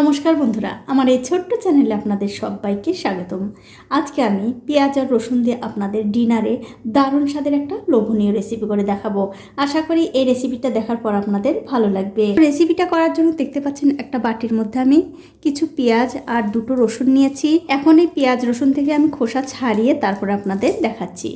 নমস্কার বন্ধুরা, আমার এই ছোট্ট চ্যানেলে আপনাদের সবাইকে স্বাগতম। আজকে আমি পেঁয়াজ আর রসুন দিয়ে আপনাদের ডিনারে দারুণ স্বাদের একটা লোভনীয় রেসিপি করে দেখাবো। আশা করি এই রেসিপিটা দেখার পর আপনাদের ভালো লাগবে। রেসিপিটা করার জন্য দেখতে পাচ্ছেন একটা বাটির মধ্যে আমি কিছু পেঁয়াজ আর দুটো রসুন নিয়েছি। এখন এই পেঁয়াজ রসুন থেকে আমি খোসা ছাড়িয়ে তারপর আপনাদের দেখাচ্ছি।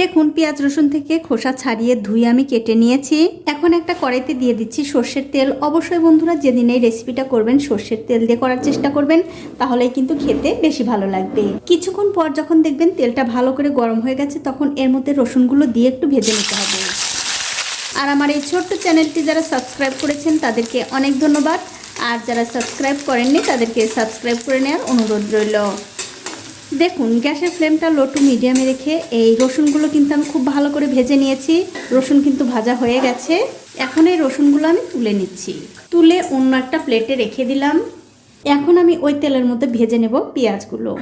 দেখুন, পেঁয়াজ রসুন থেকে খোসা ছাড়িয়ে ধুয়ে আমি কেটে নিয়েছি। এখন একটা কড়াইতে দিয়ে দিচ্ছি সর্ষের তেল। অবশ্যই বন্ধুরা, যেদিন এই রেসিপিটা করবেন, সর্ষের তেল দিয়ে করার চেষ্টা করবেন, তাহলেই কিন্তু খেতে বেশি ভালো লাগবে। কিছুক্ষণ পর যখন দেখবেন তেলটা ভালো করে গরম হয়ে গেছে, তখন এর মধ্যে রসুনগুলো দিয়ে একটু ভেজে নিতে হবে। আর আমার এই ছোট্ট চ্যানেলটি যারা সাবস্ক্রাইব করেছেন, তাদেরকে অনেক ধন্যবাদ। আর যারা সাবস্ক্রাইব করেননি, তাদেরকে সাবস্ক্রাইব করে নেওয়ার অনুরোধ রইল। দেখুন, গ্যাসের ফ্লেমটা লো টু মিডিয়ামে রেখে এই রসুনগুলো কিন্তু আমি খুব ভালো করে ভেজে নিয়েছি। রসুন কিন্তু ভাজা হয়ে গেছে। এখন এই রসুনগুলো আমি তুলে নিচ্ছি। তুলে অন্য একটা প্লেটে রেখে দিলাম। এখন আমি ওই তেলের মধ্যে ভেজে নেব পেঁয়াজগুলো।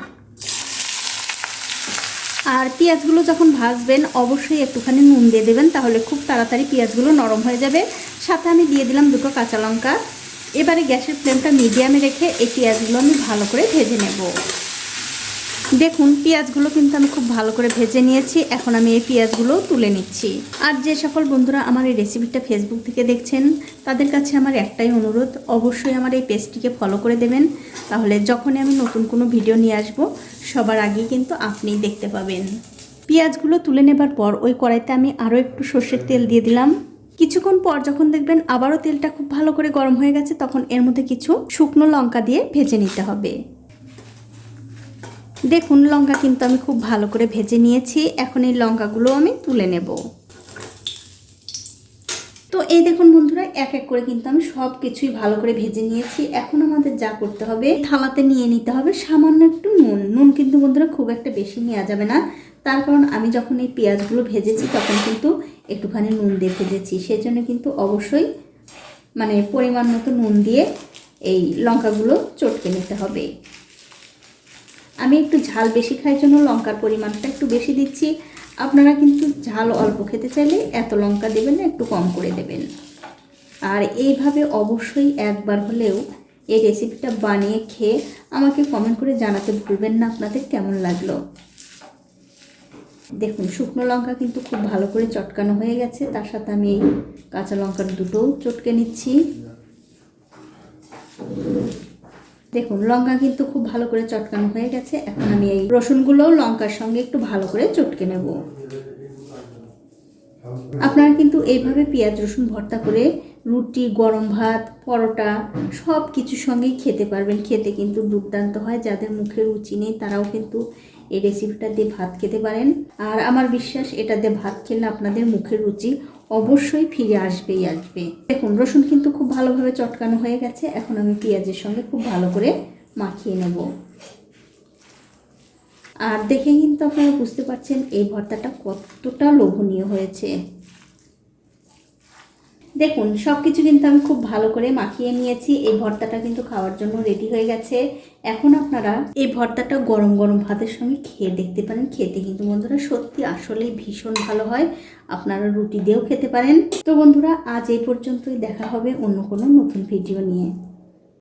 আর পেঁয়াজগুলো যখন ভাজবেন, অবশ্যই একটুখানি নুন দিয়ে দেবেন, তাহলে খুব তাড়াতাড়ি পেঁয়াজগুলো নরম হয়ে যাবে। সাথে আমি দিয়ে দিলাম দুটো কাঁচা লঙ্কা। এবারে গ্যাসের ফ্লেমটা মিডিয়ামে রেখে এই পেঁয়াজগুলো আমি ভালো করে ভেজে নেব। দেখুন, পেঁয়াজগুলো কিন্তু আমি খুব ভালো করে ভেজে নিয়েছি। এখন আমি এই পেঁয়াজগুলো তুলে নিচ্ছি। আর যে সকল বন্ধুরা আমার এই রেসিপিটা ফেসবুক থেকে দেখছেন, তাদের কাছে আমার একটাই অনুরোধ, অবশ্যই আমার এই পেজটিকে ফলো করে দেবেন। তাহলে যখনই আমি নতুন কোনো ভিডিও নিয়ে আসব, সবার আগেই কিন্তু আপনিই দেখতে পাবেন। পেঁয়াজগুলো তুলে নেবার পর ওই কড়াইতে আমি আরও একটু সর্ষের তেল দিয়ে দিলাম। কিছুক্ষণ পর যখন দেখবেন আবারও তেলটা খুব ভালো করে গরম হয়ে গেছে, তখন এর মধ্যে কিছু শুকনো লঙ্কা দিয়ে ভেজে নিতে হবে। দেখুন, লঙ্কা কিন্তু আমি খুব ভালো করে ভেজে নিয়েছি। এখন এই লঙ্কাগুলো আমি তুলে নেব। তো এই দেখুন বন্ধুরা, এক এক করে কিন্তু আমি সব কিছুই ভালো করে ভেজে নিয়েছি। এখন আমাদের যা করতে হবে, থালাতে নিয়ে নিতে হবে সামান্য একটু নুন। নুন কিন্তু বন্ধুরা খুব একটা বেশি নেওয়া যাবে না। তার কারণ আমি যখন এই পেঁয়াজগুলো ভেজেছি তখন কিন্তু একটুখানি নুন দিয়ে ভেজেছি। সেই জন্য কিন্তু অবশ্যই মানে পরিমাণ মতো নুন দিয়ে এই লঙ্কাগুলো চটকে নিতে হবে। আমি একটু ঝাল বেশি খাই জন্য লঙ্কার পরিমাণটা একটু বেশি দিচ্ছি। আপনারা কিন্তু ঝাল অল্প খেতে চাইলে এত লঙ্কা দেবেন না, একটু কম করে দেবেন। আর এইভাবে অবশ্যই একবার হলেও এই রেসিপিটা বানিয়ে খেয়ে আমাকে কমেন্ট করে জানাতে ভুলবেন না আপনাদের কেমন লাগল। দেখুন, শুকনো লঙ্কা কিন্তু খুব ভালো করে চটকানো হয়ে গেছে। তার সাথে আমি এই কাঁচা লঙ্কার দুটোও চটকে নিচ্ছি। দেখুন, লঙ্কা কিন্তু খুব ভালো করে চটকানো হয়ে গেছে। এখন আমি এই রসুনগুলোও লঙ্কার সঙ্গে একটু ভালো করে চটকে নেব। আপনারা কিন্তু এইভাবে পেঁয়াজ, রসুন ভর্তা করে রুটি, গরম ভাত, পরোটা সব কিছুর সঙ্গেই খেতে পারবেন। খেতে কিন্তু দুর্দান্ত হয়, যাদের মুখে রুচি নেই তারাও কিন্তু এই রেসিপিটা দিয়ে ভাত খেতে পারেন। আর আমার বিশ্বাস, এটা দিয়ে ভাত খেলে আপনাদের মুখের রুচি অবশ্যই ফিরে আসবেই আসবে। দেখুন, রসুন কিন্তু খুব ভালোভাবে চটকানো হয়ে গেছে। এখন আমি পেঁয়াজের সঙ্গে খুব ভালো করে মাখিয়ে নেব। আর দেখে কিন্তু আপনারা বুঝতে পারছেন, এই ভর্তাটা কতটা লোভনীয় হয়েছে। দেখুন সব কিছু কিন্তু আমি খুব ভালো করে মাখিয়ে নিয়েছি। এই ভর্তাটা কিন্তু খাওয়ার জন্য রেডি হয়ে গেছে। এখন আপনারা এই ভর্তাটা গরম গরম ভাতের সঙ্গে খেয়ে দেখতে পারেন। খেতে কিন্তু বন্ধুরা সত্যি আসলেই ভীষণ ভালো হয়। আপনারা রুটি দিয়েও খেতে পারেন। তো বন্ধুরা, আজ এই পর্যন্তই। দেখা হবে অন্য কোনো নতুন ভিডিও নিয়ে।